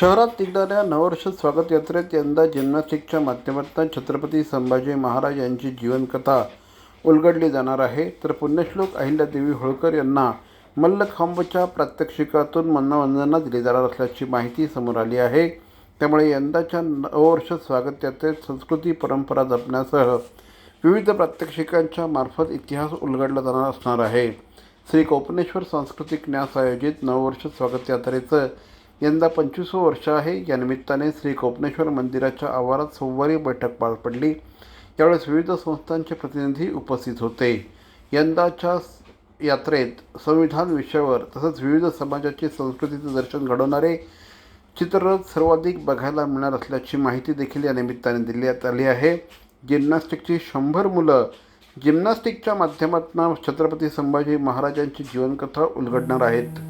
शहरात निघणाऱ्या नववर्ष स्वागत यात्रेत यंदा जिम्नॅस्टिकच्या माध्यमातून छत्रपती संभाजी महाराज यांची जीवनकथा उलगडली जाणार आहे. तर पुण्यश्लोक अहिल्यादेवी होळकर यांना मल्लखांबच्या प्रात्यक्षिकातून मन्नवंदना दिली जाणार असल्याची माहिती समोर आली आहे. त्यामुळे यंदाच्या नववर्ष स्वागत यात्रेत संस्कृती परंपरा जपण्यासह विविध प्रात्यक्षिकांच्या मार्फत इतिहास उलगडला जाणार असणार आहे. श्री कोपनेश्वर सांस्कृतिक न्यास आयोजित नववर्ष स्वागत यात्रेचं यंदा पंचवीसवं वर्ष आहे. या निमित्ताने श्री कोपनेश्वर मंदिराच्या आवारात सोमवारी बैठक पार पडली. यावेळेस विविध संस्थांचे प्रतिनिधी उपस्थित होते. यंदाच्या यात्रेत संविधान विषयावर तसंच विविध समाजाची संस्कृतीचं दर्शन घडवणारे चित्ररथ सर्वाधिक बघायला मिळणार असल्याची माहिती देखील या निमित्ताने देण्यात आली आहे. जिम्नॅस्टिकची शंभर मुलं जिम्नॅस्टिकच्या माध्यमातून छत्रपती संभाजी महाराजांची जीवनकथा उलगडणार आहेत.